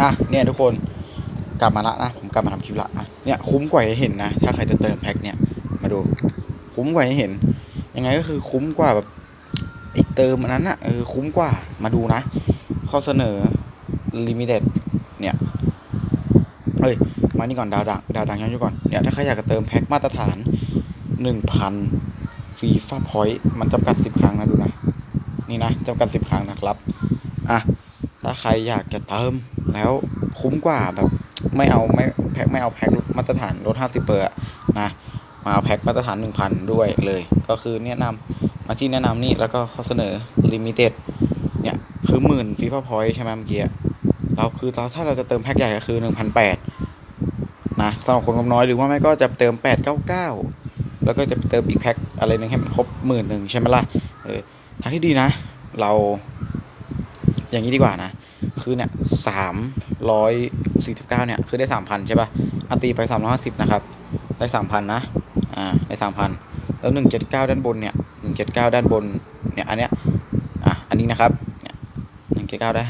อะเนี่ยทุกคนกลับมาละนะผมกลับมาทำคลิปละอะเนี่ยคุ้มกว่าให้เห็นนะถ้าใครจะเติมแพ็คเนี่ยมาดูคุ้มกว่าให้เห็น ยังไงก็คือคุ้มกว่าแบบไอเติมอันนั้นอะเออคุ้มกว่ามาดูนะ ข้อเสนอลิมิเต็ดเนี่ยเอ้ยมานี่ก่อนดาวดังดาวดังย้อนอยู่ก่อนเนี่ยถ้าใครอยากจะเติมแพ็คมาตรฐานหนึ่งพันฟรีฟ้าพอยต์มันจำกัดสิบครั้งนะดูนะนี่นะจำกัดสิบครั้งนะครับอะ ถ้าใครอยากจะเติมแล้วคุ้มกว่าแบบไม่เอาไม่แพ็คไม่เอาแพ็คมาตรฐานลดห้าสิบเปอร์นะมาเอาแพ็คมาตรฐาน 1,000 ด้วยเลย ก็คือแนะนำมาที่แนะนำนี่แล้วก็ข้อเสนอลิมิเต็ดเนี่ยคือหมื่นฟีฟ่าพอยต์ใช่ไหมเมื่อกี้เราคือเราถ้าเราจะเติมแพ็คใหญ่ก็คือ 1,800นะสำหรับคนงบน้อยหรือว่าไม่ก็จะเติม 899 แล้วก็จะเติมอีกแพ็คอะไรหนึงให้มันครบหมื่นหนึ่งใช่ไหมล่ะเออทางที่ดีนะ เรา อย่างนี้ดีกว่านะ คือเนี่ยสามร้อยสี่สิบเก้าเนี่ยคือได้สามพันใช่ป่ะอาตีไปสามร้อยห้าสิบนะครับ ได้สามพันนะ อ่า ได้สามพันแล้วหนึ่งเจ็ดเก้าด้านบนเนี่ยหนึ่งเจ็ดเก้าด้านบน เนี่ย อันเนี้ย อะ อันนี้นะครับ เนี่ยหนึ่งเจ็ดเก้าได้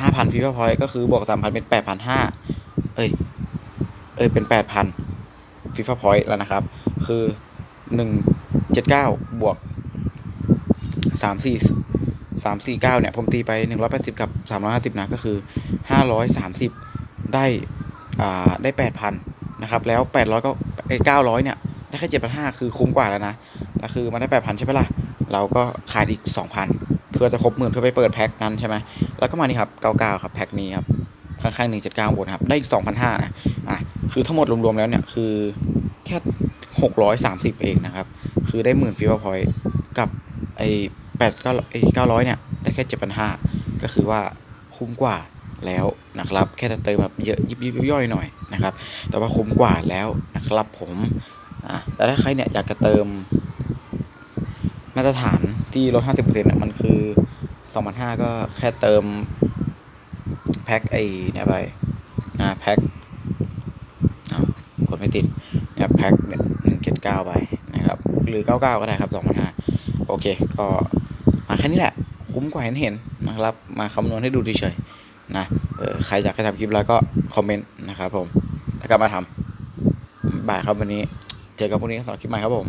ห้าพันฟีฟ่าพอยต์ก็คือบวกสามพันเป็นแปดพันห้าเอ้ย เอ้ย เป็นแปดพันฟีฟ่าพอยต์แล้วนะครับ คือหนึ่งเจ็ดเก้าบวกสามสี่ สามสี่เก้าเนี่ย ผมตีไปหนึ่งร้อยแปดสิบกับสามร้อยห้าสิบนะ ก็คือห้าร้อยสามสิบได้ อ่า ได้แปดพันนะครับ แล้ว 800 ก็ไอ้900 เนี่ย ได้แค่7,500 คือคุ้มกว่าแล้วนะ แล้วคือมันได้ 8,000 ใช่ไหมล่ะ เราก็ขาดอีก 2,000 เพื่อจะครบหมื่นเพื่อไปเปิดแพ็คนั้นใช่ไหม แล้วก็มานี่ครับ 99 ครับ แพ็คนี้ครับ ข้างๆ 179บนครับ ได้อีก 2,500 นะ อะ คือทั้งหมดรวมๆ แล้วเนี่ย คือแค่ 630 เองนะครับ คือได้หมื่นฟีเวอร์พอยต์กับไอ้ 8 9ไอ้900เนี่ย ได้แค่7,500ก็คือว่าคุ้มกว่าแล้วนะครับ แค่จะเติมแบบเยอะยิบยิบย่อยหน่อยนะครับ แต่ว่าคุ้มกว่าแล้วนะครับผมอะแต่ถ้าใครเนี่ยอยากจะเติม มาตรฐานที่ลด50%เนี่ยมันคือ2,500ก็แค่เติม แพ็คไอเนี่ยไปนะแพ็คอ้าวกดไม่ติดเนี่ยแพ็คเนี่ย179ไปนะครับ หรือ99ก็ได้ครับ2,500โอเค ก็ มาแค่นี้แหละ คุ้มกว่าเห็นเห็นนะครับ มาคำนวณให้ดูเฉยๆนะเออใครอยากให้ทำคลิปแล้วก็คอมเมนต์นะครับผม แล้วก็มาทำบ่ายครับวันนี้ เจอกันพรุ่งนี้สำหรับคลิปใหม่ครับผม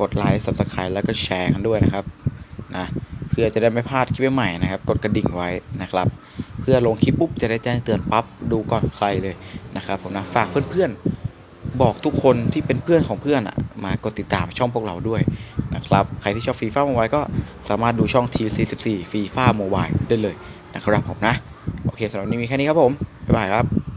กดไลค์ subscribe แล้วก็แชร์กันด้วยนะครับนะเพื่อจะได้ไม่พลาดคลิปใหม่นะครับ กดกระดิ่งไว้นะครับ เพื่อลงคลิปปุ๊บจะได้แจ้งเตือนปั๊บดูก่อนใครเลยนะครับผมนะฝากเพื่อนๆ บอกทุกคนที่เป็นเพื่อนของเพื่อนอะมากดติดตามช่องพวกเราด้วยนะครับ ใครที่ชอบฟีฟ่าโมบายก็สามารถดูช่อง T44 ฟีฟ่าโมบายได้เลยนะครับผมนะ โอเคสำหรับวันนี้มีแค่นี้ครับผม บ๊ายบายครับ